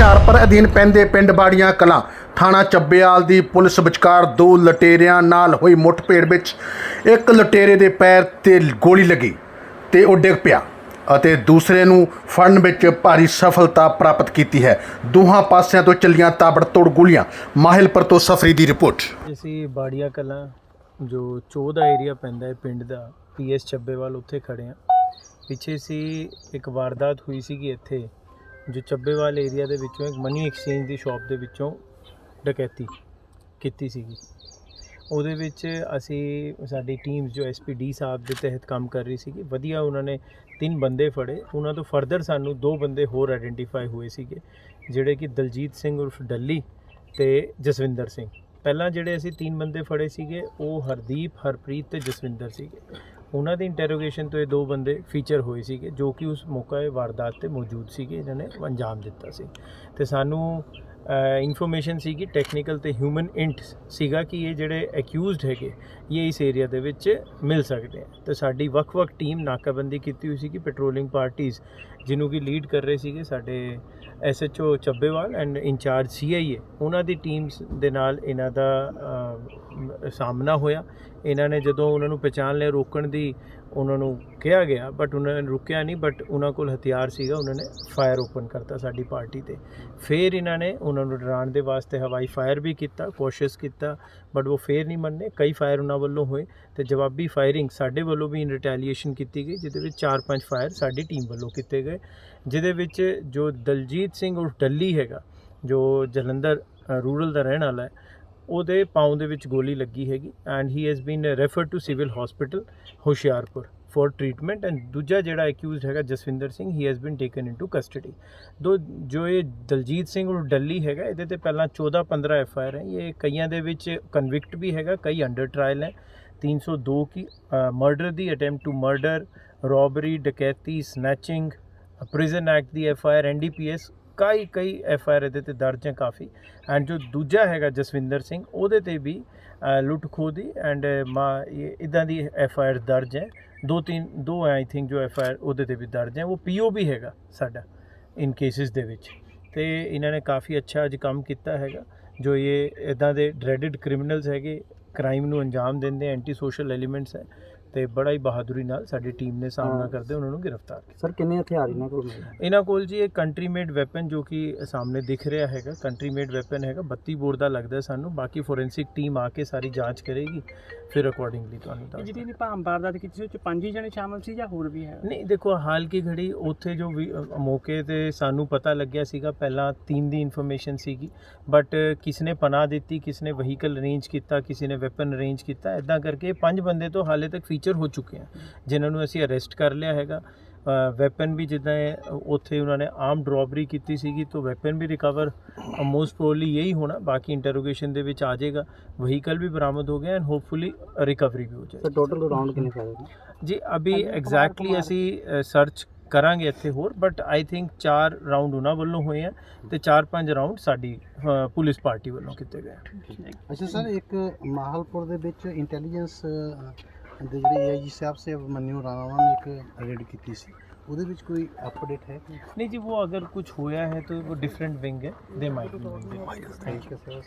ਹੁਸ਼ਿਆਰਪੁਰ ਅਧੀਨ ਪੈਂਦੇ ਪਿੰਡ ਬਾੜੀਆਂ ਕਲਾਂ, ਥਾਣਾ ਚੱਬੇਵਾਲ ਦੀ ਪੁਲਿਸ ਵਿਚਕਾਰ ਦੋ ਲਟੇਰਿਆਂ ਨਾਲ ਹੋਈ ਮੁੱਠਭੇੜ ਵਿੱਚ ਇੱਕ ਲਟੇਰੇ ਦੇ ਪੈਰ ਤੇ ਗੋਲੀ ਲੱਗੀ ਤੇ ਉਹ ਡਿੱਗ ਪਿਆ ਅਤੇ ਦੂਸਰੇ ਨੂੰ ਫੜਨ ਵਿੱਚ ਭਾਰੀ ਸਫਲਤਾ ਪ੍ਰਾਪਤ ਕੀਤੀ ਹੈ। ਦੋਹਾਂ ਪਾਸਿਆਂ ਤੋਂ ਚੱਲੀਆਂ ਤਾਬੜਤੋੜ ਗੋਲੀਆਂ, ਮਾਹਿਲਪੁਰ ਤੋਂ ਸਫਰੀ ਦੀ ਰਿਪੋਰਟ। ਅਸੀਂ ਬਾੜੀਆ ਕਲਾਂ, ਜੋ ਚੋਹ ਦਾ ਏਰੀਆ ਪੈਂਦਾ ਹੈ ਪਿੰਡ ਦਾ ਪੀਐਸ ਚੱਬੇਵਾਲ ਉੱਥੇ ਖੜੇ ਆ ਪਿੱਛੇ ਸੀ ਇੱਕ ਵਾਰਦਾਤ ਹੋਈ ਸੀਗੀ ਇੱਥੇ। ਜੋ ਚੱਬੇਵਾਲ ਏਰੀਆ ਦੇ ਵਿੱਚੋਂ ਇੱਕ ਮਨੀ ਐਕਸਚੇਂਜ ਦੀ ਸ਼ਾਪ ਦੇ ਵਿੱਚੋਂ ਡਕੈਤੀ ਕੀਤੀ ਸੀਗੀ। ਉਹਦੇ ਵਿੱਚ ਅਸੀਂ, ਸਾਡੀ ਟੀਮ ਜੋ ਐਸਪੀਡੀ ਸਾਹਿਬ ਦੇ ਤਹਿਤ ਕੰਮ ਕਰ ਰਹੀ ਸੀਗੀ, ਵਧੀਆ ਉਹਨਾਂ ਨੇ ਤਿੰਨ ਬੰਦੇ ਫੜੇ। ਉਹਨਾਂ ਤੋਂ ਫਰਦਰ ਸਾਨੂੰ ਦੋ ਬੰਦੇ ਹੋਰ ਆਇਡੈਂਟੀਫਾਈ ਹੋਏ ਸੀਗੇ, ਜਿਹੜੇ ਕਿ ਦਲਜੀਤ ਸਿੰਘ ਉਰਫ ਡੱਲੀ ਤੇ ਜਸਵਿੰਦਰ ਸਿੰਘ। ਪਹਿਲਾਂ ਜਿਹੜੇ ਅਸੀਂ ਤਿੰਨ ਬੰਦੇ ਫੜੇ ਸੀਗੇ, ਉਹ ਹਰਦੀਪ, ਹਰਪ੍ਰੀਤ ਤੇ ਜਸਵਿੰਦਰ ਸੀਗੇ। ਉਹਨਾਂ ਦੀ ਇੰਟਰੋਗੇਸ਼ਨ ਤੋਂ ਇਹ ਦੋ ਬੰਦੇ ਫੀਚਰ ਹੋਏ ਸੀਗੇ, ਜੋ ਕਿ ਉਸ ਮੌਕੇ ਵਾਰਦਾਤ ਤੇ ਮੌਜੂਦ ਸੀਗੇ ਇਹਨਾਂ ਨੇ ਅੰਜਾਮ ਦਿੱਤਾ ਸੀ। ਤੇ ਸਾਨੂੰ ਇਨਫੋਰਮੇਸ਼ਨ ਸੀਗੀ ਟੈਕਨੀਕਲ ਤੇ ਹਿਊਮਨ ਇੰਟ ਸੀਗਾ ਕਿ ਇਹ ਜਿਹੜੇ ਅਕਿਊਜ਼ਡ ਹੈਗੇ, ਇਹ ਇਸ ਏਰੀਆ ਦੇ ਵਿੱਚ ਮਿਲ ਸਕਦੇ ਆ। ਤੇ ਸਾਡੀ ਵੱਖ-ਵੱਖ ਟੀਮ ਨਾਕਾਬੰਦੀ ਕੀਤੀ ਹੋਈ ਸੀ ਕਿ ਪੈਟਰੋਲਿੰਗ ਪਾਰਟੀਆਂ ਜਿਹਨੂੰ ਕਿ ਲੀਡ ਕਰ ਰਹੇ ਸੀਗੇ ਸਾਡੇ SHO Chabbewal and incharge CIA ਉਹਨਾਂ ਦੀ ਟੀਮਸ ਦੇ ਨਾਲ ਇਹਨਾਂ ਦਾ ਸਾਹਮਣਾ ਹੋਇਆ। ਇਹਨਾਂ ਨੇ ਜਦੋਂ ਉਹਨਾਂ ਨੂੰ ਪਛਾਣ ਲਿਆ ਰੋਕਣ ਦੀ ਉਹਨਾਂ ਨੂੰ ਕਿਹਾ ਗਿਆ ਬਟ ਉਹਨਾਂ ਨੇ ਰੁਕਿਆ ਨਹੀਂ ਬਟ ਉਹਨਾਂ ਕੋਲ ਹਥਿਆਰ ਸੀਗਾ, ਉਹਨਾਂ ਨੇ ਫਾਇਰ ਓਪਨ ਕਰਤਾ ਸਾਡੀ ਪਾਰਟੀ ਤੇ। ਫਿਰ ਇਹਨਾਂ ਨੇ ਉਹਨਾਂ ਨੂੰ ਡਰਾਉਣ ਦੇ ਵਾਸਤੇ ਹਵਾਈ ਫਾਇਰ ਵੀ ਕੀਤਾ ਕੋਸ਼ਿਸ਼ ਕੀਤਾ ਬਟ ਉਹ ਫੇਰ ਨਹੀਂ ਮੰਨੇ। ਕਈ ਫਾਇਰ ਉਹਨਾਂ ਵੱਲੋਂ ਹੋਏ ਤੇ ਜਵਾਬੀ ਫਾਇਰਿੰਗ ਸਾਡੇ ਵੱਲੋਂ ਵੀ ਇਨ ਰਿਟੈਲੀਏਸ਼ਨ ਕੀਤੀ ਗਈ, ਜਿਹਦੇ ਵਿੱਚ 4-5 ਫਾਇਰ ਸਾਡੀ ਟੀਮ ਵੱਲੋਂ ਕੀਤੇ ਗਏ। ਜਿਹਦੇ ਵਿੱਚ ਜੋ ਦਲਜੀਤ ਸਿੰਘ ਉਰਫ ਡੱਲੀ ਹੈਗਾ, ਜੋ ਜਲੰਧਰ ਰੂਰਲ ਦਾ ਰਹਿਣ ਵਾਲਾ ਹੈ ਉਹਦੇ ਪਾਉਂ ਦੇ ਵਿੱਚ ਗੋਲੀ ਲੱਗੀ ਹੈਗੀ and he has been referred to civil hospital Hoshiarpur for treatment and ਦੂਜਾ ਜਿਹੜਾ ਅਕਿਊਜ਼ਡ ਹੈਗਾ Jaswinder Singh he has been taken into custody ਦੋ, ਜੋ ਇਹ ਦਲਜੀਤ ਸਿੰਘ ਉਹ ਡੱਲੀ ਹੈਗਾ, ਇਹਦੇ ਤੇ ਪਹਿਲਾਂ 14 15 ਐਫ ਆਈ ਆਰ ਹੈ, ਇਹ ਕਈਆਂ ਦੇ ਵਿੱਚ ਕਨਵਿਕਟ ਵੀ ਹੈਗਾ, ਕਈ ਅੰਡਰ ਟ੍ਰਾਇਲ ਹੈ। 302 ਕੀ ਮਰਡਰ ਦੀ ਅਟੈਂਪਟ ਟੂ ਮਰਡਰ ਰੋਬਰੀ ਡਕੈਤੀ ਸਨੈਚਿੰਗ ਪ੍ਰਿਜ਼ਨ ਐਕਟ ਦੀ ਐਫ ਆਈ ਆਰ ਐਨਡੀਪੀਐਸ ਕਈ ਕਈ ਐਫ ਆਈ ਆਰ ਇਹਦੇ ਤੇ ਦਰਜ ਹੈ ਕਾਫੀ। ਐਂਡ ਜੋ ਦੂਜਾ ਹੈਗਾ ਜਸਵਿੰਦਰ ਸਿੰਘ, ਉਹਦੇ ਤੇ ਵੀ ਲੁੱਟ ਖੋਹ ਦੀ ਐਂਡ ਇਦਾਂ ਦੀ ਐਫ ਆਈ ਆਰ ਦਰਜ ਹੈ। ਦੋ ਤਿੰਨ, ਦੋ ਆਈ ਥਿੰਕ ਜੋ ਐਫ ਆਈ ਆਰ ਉਹਦੇ ਤੇ ਵੀ ਦਰਜ ਹੈ। ਉਹ ਪੀਓ ਵੀ ਹੈਗਾ ਸਾਡਾ ਇਨ ਕੇਸਿਸ ਦੇ ਵਿੱਚ। ਤੇ ਇਹਨਾਂ ਨੇ ਕਾਫੀ ਅੱਛਾ ਅੱਜ ਕੰਮ ਕੀਤਾ ਹੈਗਾ। ਜੋ ਇਹ, ਇਦਾਂ ਦੇ ਡਰੈਡਡ ਕ੍ਰਿਮੀਨਲਸ ਹੈਗੇ ਕ੍ਰਾਈਮ ਨੂੰ ਅੰਜਾਮ ਦਿੰਦੇ ਐਂਟੀ ਸੋਸ਼ਲ ਐਲੀਮੈਂਟਸ ਹੈ ਤੇ ਬੜਾ ਹੀ ਬਹਾਦਰੀ ਨਾਲ ਸਾਡੀ ਟੀਮ ਨੇ ਸਾਹਮਣਾ। ਕਰਦੇ ਉਹਨਾਂ ਨੂੰ ਗ੍ਰਿਫਤਾਰ ਕੀਤਾ। ਸਰ ਕਿੰਨੇ ਹਥਿਆਰ ਇਹਨਾਂ ਕੋਲ ਮਿਲੇ? ਇਹਨਾਂ ਕੋਲ ਜੀ ਇੱਕ ਕੰਟਰੀ ਮੇਡ ਵੈਪਨ ਜੋ ਕਿ ਸਾਹਮਣੇ ਦਿਖ ਰਿਹਾ ਹੈਗਾ ਕੰਟਰੀ ਮੇਡ ਵੈਪਨ ਹੈਗਾ 32 ਬੋਰ ਦਾ ਲੱਗਦਾ ਸਾਨੂੰ ਬਾਕੀ ਫੋਰੈਂਸਿਕ ਟੀਮ ਆ ਕੇ ਸਾਰੀ ਜਾਂਚ ਕਰੇਗੀ ਫਿਰ ਅਕੋਰਡਿੰਗਲੀ ਤੁਹਾਨੂੰ ਦੱਸ ਜਿਹੜੀ ਇਹਨੇ ਭਾਮ ਵਾਰਦਾਤ ਕੀਤੀ ਸੀ ਪੰਜ ਹੀ ਜਣੇ ਸ਼ਾਮਲ ਸੀ ਜਾਂ ਹੋਰ ਵੀ ਹੈ? ਨਹੀਂ ਦੇਖੋ ਹਾਲ ਕੀ ਘੜੀ ਉੱਥੇ ਜੋ ਵੀ ਮੌਕੇ ਤੇ ਸਾਨੂੰ ਪਤਾ ਲੱਗਿਆ ਸੀਗਾ ਪਹਿਲਾਂ ਤਿੰਨ ਦੀ ਇਨਫੋਰਮੇਸ਼ਨ ਸੀਗੀ ਬਟ ਕਿਸ ਨੇ ਪਨਾਹ ਦਿੱਤੀ ਕਿਸ ਨੇ ਵਹੀਕਲ ਅਰੇਂਜ ਕੀਤਾ ਕਿਸੇ ਨੇ ਵੈਪਨ ਅਰੇਂਜ ਕੀਤਾ ਇਦਾਂ ਕਰਕੇ ਪੰਜ ਬੰਦੇ ਤੋਂ ਹਾਲੇ ਤੱਕ ਫੀਚਰ ਹੋ ਚੁੱਕੇ ਆ ਜਿਨ੍ਹਾਂ ਨੂੰ ਅਸੀਂ ਅਰੈਸਟ ਕਰ ਲਿਆ ਹੈਗਾ। ਵੈਪਨ ਵੀ ਜਿੱਦਾਂ ਇਹ ਉੱਥੇ ਉਹਨਾਂ ਨੇ ਆਰਮਡ ਰੋਬਰੀ ਕੀਤੀ ਸੀਗੀ ਤਾਂ ਵੈਪਨ ਵੀ ਰਿਕਵਰ ਮੋਸਟ ਪ੍ਰੋਬਬਲੀ ਯਹੀ ਹੋਣਾ ਬਾਕੀ ਇੰਟਰੋਗੇਸ਼ਨ ਦੇ ਵਿੱਚ ਆ ਜਾਏਗਾ। ਵਹੀਕਲ ਵੀ ਬਰਾਮਦ ਹੋ ਗਿਆ ਐਂਡ ਹੋਪਫੁਲੀ ਰਿਕਵਰੀ ਵੀ ਹੋ ਜਾਏਗੀ। ਸਰ ਟੋਟਲ ਰਾਉਂਡ ਕਿੰਨੇ ਹੋਏ ਜੀ ਅਭੀ ਐਗਜ਼ੈਕਟਲੀ ਅਸੀਂ ਸਰਚ ਕਰਾਂਗੇ ਇੱਥੇ ਹੋਰ ਬਟ ਆਈ ਥਿੰਕ ਚਾਰ ਰਾਉਂਡ ਉਹਨਾਂ ਵੱਲੋਂ ਹੋਏ ਆ ਤੇ ਚਾਰ ਪੰਜ ਰਾਉਂਡ ਸਾਡੀ ਪੁਲਿਸ ਪਾਰਟੀ ਵੱਲੋਂ ਕੀਤੇ ਗਏ ਅੱਛਾ ਸਰ ਇੱਕ ਮਾਹਲਪੁਰ ਦੇ ਵਿੱਚ ਇੰਟੈਲੀਜੈਂਸ ਦੇ ਜਿਹੜੇ ਏਆਈਜੀ ਸਾਹਿਬ ਸੇ ਮਨਿਓ ਰਾਣਾ ਨੇ ਇੱਕ ਰੇਡ ਕੀਤੀ ਸੀ। ਉਹਦੇ ਵਿੱਚ ਕੋਈ ਅਪਡੇਟ ਹੈ ਨਹੀਂ ਜੀ ਉਹ ਅਗਰ ਕੁਝ ਹੋਇਆ ਹੈ ਤਾਂ ਉਹ ਡਿਫਰੈਂਟ ਵਿੰਗ ਹੈ ਦੇ ਮਾਈਟ ਥੈਂਕ ਯੂ ਸਰ